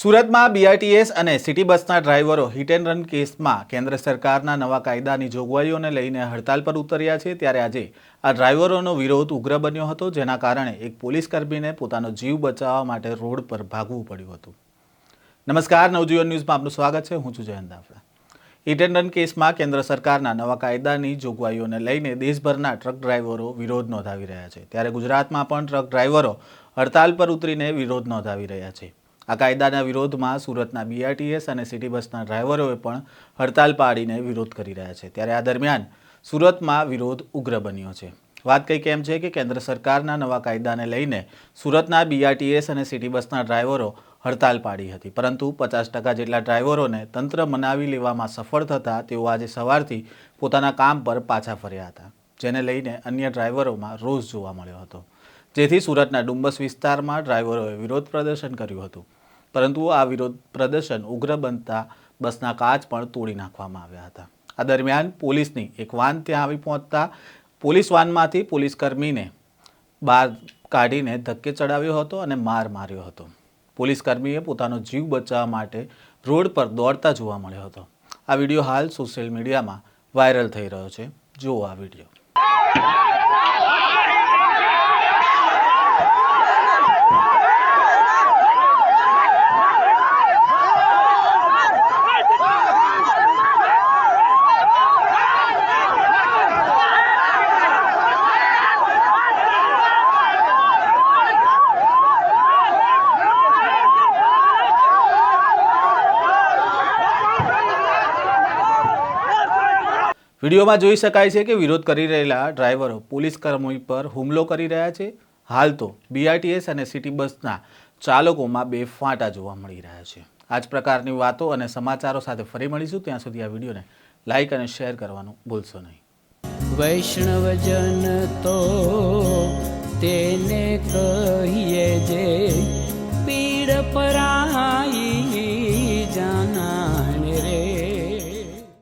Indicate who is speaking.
Speaker 1: સુરતમાં બીઆરટીએસ અને સિટી બસના ડ્રાઈવરો હિટ એન્ડ રન કેસમાં કેન્દ્ર સરકારના નવા કાયદાની જોગવાઈઓને લઈને હડતાલ પર ઉતર્યા છે, ત્યારે આજે આ ડ્રાઈવરોનો વિરોધ ઉગ્ર બન્યો હતો, જેના કારણે એક પોલીસ કર્મીને પોતાનો જીવ બચાવવા માટે રોડ પર ભાગવું પડ્યું હતું. નમસ્કાર, નવજીવન ન્યૂઝમાં આપનું સ્વાગત છે, હું છું Jayant Dafda. Hit and run કેસમાં કેન્દ્ર સરકારના નવા કાયદાની જોગવાઈઓને લઈને દેશભરના ટ્રક ડ્રાઈવરો વિરોધ નોંધાવી રહ્યા છે, ત્યારે ગુજરાતમાં પણ ટ્રક ડ્રાઈવરો હડતાલ પર ઉતરીને વિરોધ નોંધાવી રહ્યા છે. આ કાયદાના વિરોધમાં સુરતના બીઆરટીએસ અને સિટી બસના ડ્રાઈવરોએ પણ હડતાલ પાડીને વિરોધ કરી રહ્યા છે. ત્યારે આ દરમિયાન સુરતમાં વિરોધ ઉગ્ર બન્યો છે. વાત કંઈક એમ છે કે કેન્દ્ર સરકારના નવા કાયદાને લઈને સુરતના બીઆરટીએસ અને સિટી બસના ડ્રાઈવરો હડતાલ પાડી હતી. પરંતુ પચાસ ટકા જેટલા ડ્રાઈવરોને તંત્ર મનાવી લેવામાં સફળ થતાં તેઓ આજે સવારથી પોતાના કામ પર પાછા ફર્યા હતા, જેને લઈને અન્ય ડ્રાઈવરોમાં રોષ જોવા મળ્યો હતો. જેથી સુરતના ડુમ્બસ વિસ્તારમાં ડ્રાઈવરોએ વિરોધ પ્રદર્શન કર્યું હતું. પરંતુ આ વિરોધ પ્રદર્શન ઉગ્ર બનતા બસના કાચ પણ તોડી નાખવામાં આવ્યા હતા. આ દરમિયાન પોલીસની એક વાન ત્યાં આવી પહોંચતા પોલીસ વાનમાંથી પોલીસ કર્મીને બહાર કાઢીને ધક્કે ચડાવ્યો હતો અને માર માર્યો હતો. પોલીસ કર્મીએ પોતાનો જીવ બચાવવા માટે રોડ પર દોડતા જોવા મળ્યો હતો. આ વીડિયો હાલ સોશિયલ મીડિયામાં વાયરલ થઈ રહ્યો છે. જુઓ આ વીડિયો. વિડીયોમાં જોઈ શકાય છે કે વિરોધ કરી રહેલા ડ્રાઈવરો પોલીસ કર્મી પર હુમલો કરી રહ્યા છે. હાલ તો બીઆરટીએસ અને સિટી બસના ચાલકોમાં બે ફાંટા જોવા મળી રહ્યા છે. આ જ પ્રકારની વાતો અને સમાચારો સાથે ફરી મળીશું. ત્યાં સુધી આ વિડીયોને લાઈક અને શેર કરવાનું ભૂલશો નહીં.
Speaker 2: વૈષ્ણવજન તો તેને કહીએ જે પીડ પરાઈ